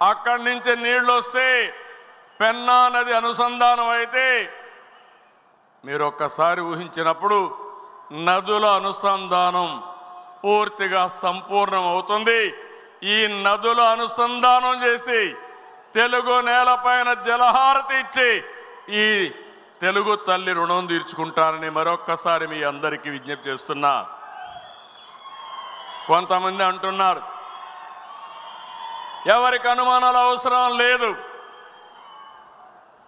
అక్కడి నుంచి నీళ్ళు వస్తే పెన్నా నది అనుసంధానం అయితే మీరు ఒక్కసారి ఊహించినప్పుడు నదుల అనుసంధానం పూర్తిగా సంపూర్ణం అవుతుంది ఈ నదుల అనుసంధానం చేసి తెలుగు నేలపైన జలహారతి ఇచ్చి ఈ తెలుగు తల్లి రుణం తీర్చుకుంటారని మరొక్కసారి మీ అందరికీ విజ్ఞప్తి చేస్తున్నా. కొంతమంది అంటున్నారు ఎవరికి అనుమానాలు అవసరం లేదు.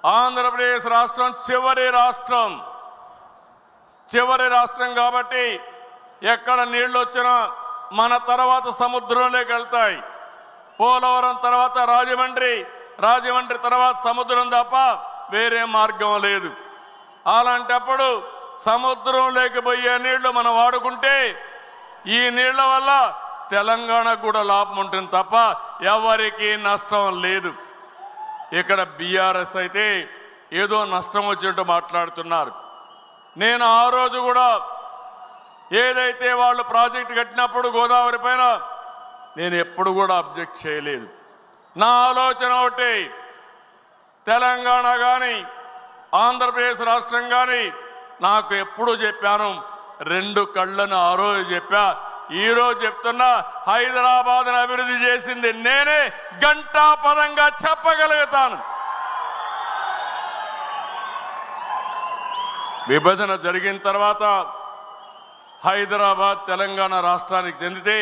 ఆంధ్రప్రదేశ్ రాష్ట్రం చివరి రాష్ట్రం. చివరి రాష్ట్రం కాబట్టి ఎక్కడ నీళ్ళు వచ్చినా మన తర్వాత సముద్రంలోకి వెళ్తాయి. పోలవరం తర్వాత రాజమండ్రి రాజమండ్రి తర్వాత సముద్రం తప్ప వేరే మార్గం లేదు. అలాంటప్పుడు సముద్రంలోకి పోయే నీళ్ళు మనం వాడుకుంటే ఈ నీళ్ళ వల్ల తెలంగాణకు కూడా లాభం ఉంటుంది తప్ప ఎవరికి నష్టం లేదు. ఇక్కడ బీఆర్ఎస్ అయితే ఏదో నష్టం వచ్చినట్టు మాట్లాడుతున్నారు. నేను ఆ రోజు కూడా ఏదైతే వాళ్ళు ప్రాజెక్ట్ కట్టినప్పుడు గోదావరి పైన నేను ఎప్పుడు కూడా అబ్జెక్ట్ చేయలేదు. నా ఆలోచన ఒకటి తెలంగాణ కానీ ఆంధ్రప్రదేశ్ రాష్ట్రం కానీ నాకు ఎప్పుడు చెప్పాను రెండు కళ్ళను ఆ రోజు చెప్పా ఈ రోజు చెప్తున్నా హైదరాబాద్ అభివృద్ధి చేసింది నేనే గంటా పదంగా చెప్పగలుగుతాను. విభజన జరిగిన తర్వాత హైదరాబాద్ తెలంగాణ రాష్ట్రానికి చెందితే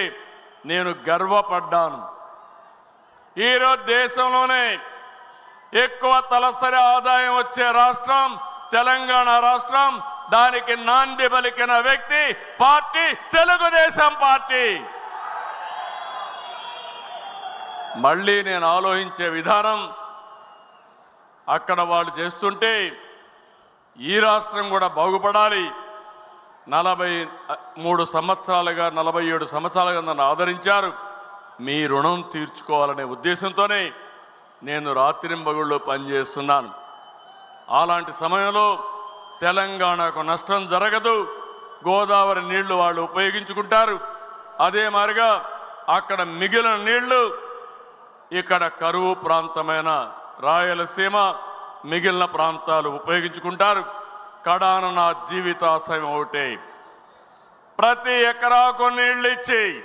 నేను గర్వపడ్డాను. ఈరోజు దేశంలోనే ఎక్కువ తలసరి ఆదాయం వచ్చే రాష్ట్రం తెలంగాణ రాష్ట్రం దానికి నాంది పలికిన వ్యక్తి పార్టీ తెలుగుదేశం పార్టీ. మళ్ళీ నేను ఆలోచించే విధానం అక్కడ వాళ్ళు చేస్తుంటే ఈ రాష్ట్రం కూడా బాగుపడాలి. నలభై మూడు సంవత్సరాలుగా నలభై ఏడు సంవత్సరాలుగా నన్ను ఆదరించారు. మీ రుణం తీర్చుకోవాలనే ఉద్దేశంతోనే నేను రాత్రింబగుళ్ళు పనిచేస్తున్నాను. అలాంటి సమయంలో తెలంగాణకు నష్టం జరగదు. గోదావరి నీళ్ళు వాళ్ళు ఉపయోగించుకుంటారు. అదే మారిగా అక్కడ మిగిలిన నీళ్ళు ఇక్కడ కరువు ప్రాంతమైన రాయలసీమ మిగిలిన ప్రాంతాలు ఉపయోగించుకుంటారు. కడాన నా జీవితాశయం ఒకటే. ప్రతి ఎకరాకు నీళ్ళు ఇచ్చి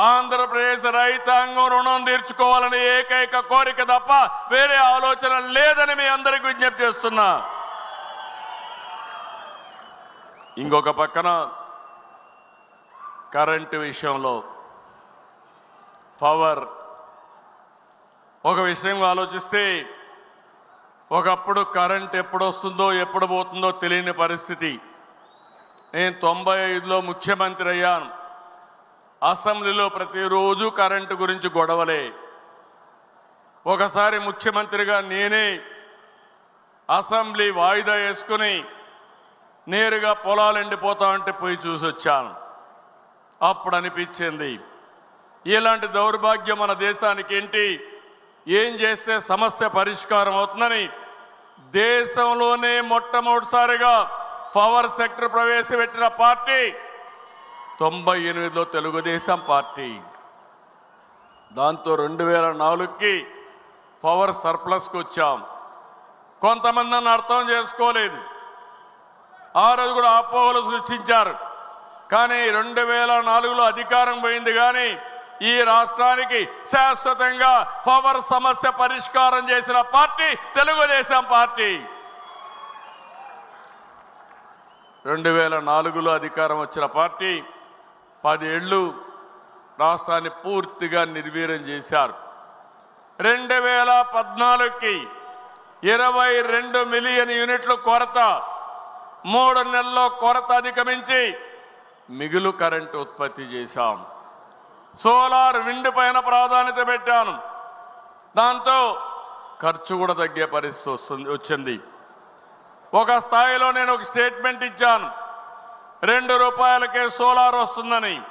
ఆంధ్రప్రదేశ్ రైతాంగం రుణం తీర్చుకోవాలని ఏకైక కోరిక తప్ప వేరే ఆలోచన లేదని మీ అందరికి విజ్ఞప్తి చేస్తున్నా. ఇంకొక పక్కన కరెంటు విషయంలో పవర్ ఒక విషయం ఆలోచిస్తే ఒకప్పుడు కరెంట్ ఎప్పుడు వస్తుందో ఎప్పుడు పోతుందో తెలియని పరిస్థితి. నేను తొంభై ఐదులో ముఖ్యమంత్రి అయ్యాను. అసెంబ్లీలో ప్రతిరోజు కరెంటు గురించి గొడవలే. ఒకసారి ముఖ్యమంత్రిగా నేనే అసెంబ్లీ వాయిదా వేసుకుని నేరుగా పొలాలు ఎండిపోతా ఉంటే పోయి చూసి వచ్చాను. అప్పుడు అనిపించింది ఇలాంటి దౌర్భాగ్యం మన దేశానికి ఏంటి? ఏం చేస్తే సమస్య పరిష్కారం అవుతుందని దేశంలోనే మొట్టమొదటిసారిగా పవర్ సెక్టర్ ప్రవేశపెట్టిన పార్టీ తొంభై ఎనిమిదిలో తెలుగుదేశం పార్టీ. దాంతో రెండు వేల నాలుగుకి పవర్ సర్ప్లస్కి వచ్చాం కొంతమంది నన్ను అర్థం చేసుకోలేదు. ఆ రోజు కూడా అపోహలు సృష్టించారు. కానీ రెండు వేల నాలుగులో అధికారం పోయింది కానీ ఈ రాష్ట్రానికి శాశ్వతంగా పవర్ సమస్య పరిష్కారం చేసిన పార్టీ తెలుగుదేశం పార్టీ. రెండు వేల నాలుగులో అధికారం వచ్చిన పార్టీ పదేళ్ళు రాష్ట్రాన్ని పూర్తిగా నిర్వీర్యం చేశారు. రెండు వేల పద్నాలుగుకి ఇరవై రెండు మిలియన్ యూనిట్లు కొరత మూడు నెలల్లో కొరత అధిగమించి మిగులు కరెంటు ఉత్పత్తి చేశాం. సోలార్ విండ్ పైన ప్రాధాన్యత పెట్టాను. దాంతో ఖర్చు కూడా తగ్గే పరిస్థితి వస్తుంది వచ్చింది. ఒక స్థాయిలో నేను ఒక స్టేట్మెంట్ ఇచ్చాను. రెండు రూపాయలకే సోలార్ వస్తుందని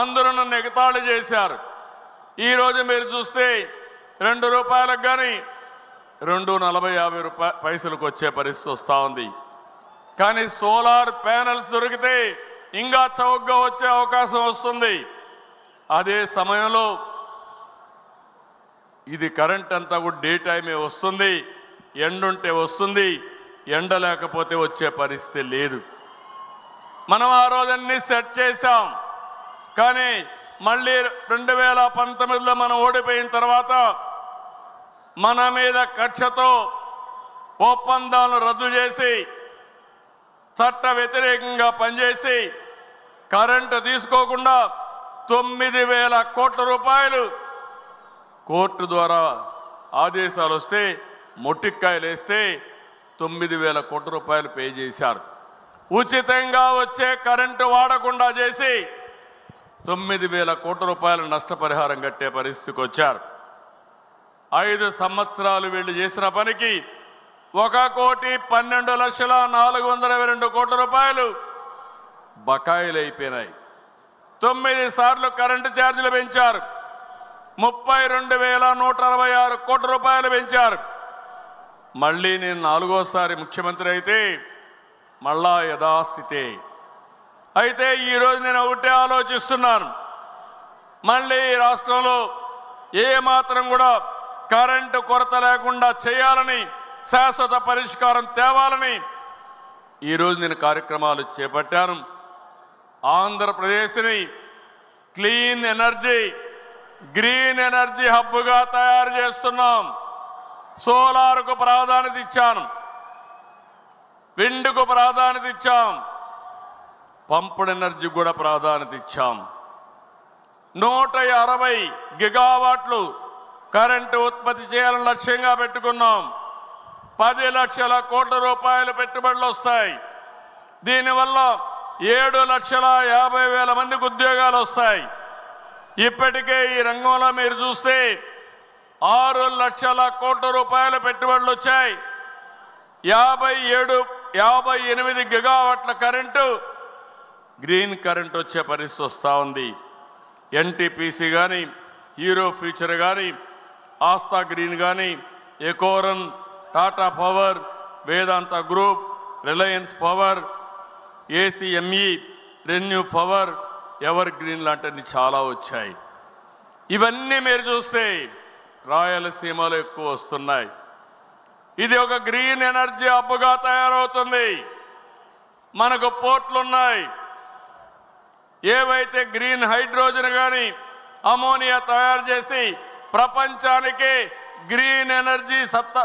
అందరూ నన్ను ఎగతాళి చేశారు. ఈరోజు మీరు చూస్తే రెండు రూపాయలకు కానీ రెండు నలభై యాభై రూపాయ పైసలకు వచ్చే పరిస్థితి వస్తూ ఉంది. కానీ సోలార్ ప్యానెల్స్ దొరికితే ఇంకా చౌకగా వచ్చే అవకాశం వస్తుంది. అదే సమయంలో ఇది కరెంట్ అంతా కూడా డే టైమే వస్తుంది. ఎండుంటే వస్తుంది. ఎండ లేకపోతే వచ్చే పరిస్థితి లేదు. మనం ఆ రోజన్నీ సెట్ చేశాం. కానీ మళ్ళీ రెండు వేల పంతొమ్మిదిలో మనం ఓడిపోయిన తర్వాత మన మీద కక్షతో ఒప్పందాలను రద్దు చేసి చట్ట వ్యతిరేకంగా పనిచేసి కరెంటు తీసుకోకుండా తొమ్మిది వేల కోట్ల రూపాయలు కోర్టు ద్వారా ఆదేశాలు వస్తే మొట్టిక్కాయలు వేస్తే తొమ్మిది వేల కోట్ల రూపాయలు పే చేశారు. ఉచితంగా వచ్చే కరెంటు వాడకుండా చేసి తొమ్మిది వేల కోట్ల రూపాయల నష్టపరిహారం కట్టే పరిస్థితికి వచ్చారు. ఐదు సంవత్సరాలు వీళ్ళు చేసిన పనికి ఒక కోటి పన్నెండు లక్షల నాలుగు వందల ఇరవై రెండు కోట్ల రూపాయలు బకాయిలు అయిపోయినాయి తొమ్మిది సార్లు కరెంటు ఛార్జీలు పెంచారు. ముప్పై రెండు వేల నూట అరవై ఆరు కోట్ల రూపాయలు పెంచారు. మళ్ళీ నేను నాలుగోసారి ముఖ్యమంత్రి అయితే మళ్ళా యథాస్థితే. అయితే ఈరోజు నేను ఒకటే ఆలోచిస్తున్నాను. మళ్ళీ ఈ రాష్ట్రంలో ఏ మాత్రం కూడా కరెంటు కొరత లేకుండా చేయాలని శాశ్వత పరిష్కారం తేవాలని ఈరోజు నేను కార్యక్రమాలు చేపట్టాను. ఆంధ్రప్రదేశ్ని క్లీన్ ఎనర్జీ గ్రీన్ ఎనర్జీ హబ్గా తయారు చేస్తున్నాం. సోలార్కు ప్రాధాన్యత ఇచ్చాను. విండ్కు ప్రాధాన్యత ఇచ్చాం. పంపుడు ఎనర్జీ కూడా ప్రాధాన్యత ఇచ్చాం. నూట అరవై గిగావాట్లు కరెంటు ఉత్పత్తి చేయాలని లక్ష్యంగా పెట్టుకున్నాం. పది లక్షల కోట్ల రూపాయల పెట్టుబడులు వస్తాయి. దీనివల్ల ఏడు లక్షల యాభై వేల మందికి ఉద్యోగాలు వస్తాయి. ఇప్పటికే ఈ రంగంలో మీరు చూస్తే ఆరు లక్షల కోట్ల రూపాయల పెట్టుబడులు వచ్చాయి. యాభై ఏడు యాభై ఎనిమిది గిగావాట్ల కరెంటు గ్రీన్ కరెంట్ వచ్చే పరిస్థితి వస్తూ ఉంది. ఎన్టీపీసీ కానీ హీరో ఫ్యూచర్ కానీ ఆస్థా గ్రీన్ కానీ Ecoren Tata power Vedanta group Reliance power ACME renew power ever green లాంటివి చాలా వచ్చాయి. ఇవన్నీ మీరు చూస్తే రాయలసీమలో ఎక్కువ వస్తున్నాయి. ఇది ఒక గ్రీన్ ఎనర్జీ అప్పుగా తయారవుతుంది. మనకు పోర్ట్లు ఉన్నాయి ఏవైతే గ్రీన్ హైడ్రోజన్ కానీ అమోనియా తయారు చేసి ప్రపంచానికి గ్రీన్ ఎనర్జీ సత్తా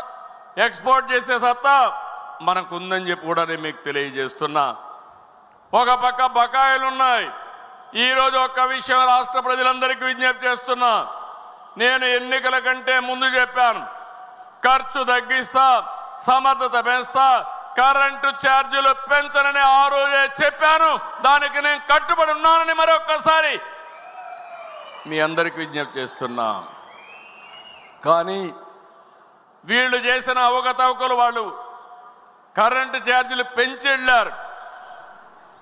ఎక్స్పోర్ట్ చేసే సత్తా మనకు ఉందని చెప్పి కూడా నేను మీకు తెలియజేస్తున్నా. ఒక పక్క బకాయిలు ఉన్నాయి ఈరోజు ఒక్క విషయం రాష్ట్ర ప్రజలందరికీ విజ్ఞప్తి చేస్తున్నా. నేను ఎన్నికల కంటే ముందు చెప్పాను. ఖర్చు తగ్గిస్తా సమర్థత పెంచుతా కరెంటు ఛార్జీలు పెంచనని ఆ రోజే చెప్పాను. దానికి నేను కట్టుబడి ఉన్నానని మరొక్కసారి మీ అందరికి విజ్ఞప్తి చేస్తున్నా. కానీ వీళ్ళు చేసిన అవకతవకలు వాళ్ళు. కరెంటు ఛార్జీలు పెంచి వెళ్ళారు.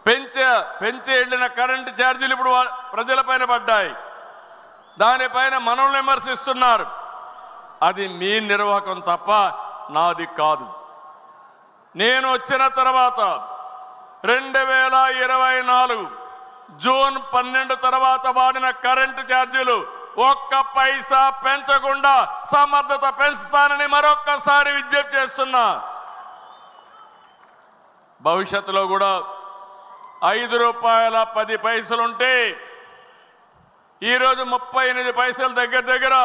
పెంచే పెంచి వెళ్ళిన కరెంటు ఛార్జీలు ఇప్పుడు ప్రజలపైన పడ్డాయి. దానిపైన మనల్ని విమర్శిస్తున్నారు. అది మీ నిర్వాహకం తప్ప నాది కాదు. నేను వచ్చిన తర్వాత రెండు వేల ఇరవై నాలుగు జూన్ పన్నెండు తర్వాత వాడిన కరెంటు ఛార్జీలు ఒక్క పైసా పెంచకుండా సమర్థత పెంచుతానని మరొక్కసారి విజ్ఞప్తి చేస్తున్నా. భవిష్యత్తులో కూడా ఐదు రూపాయల పది పైసలుంటే ఈరోజు ముప్పై ఎనిమిది పైసలు దగ్గర దగ్గర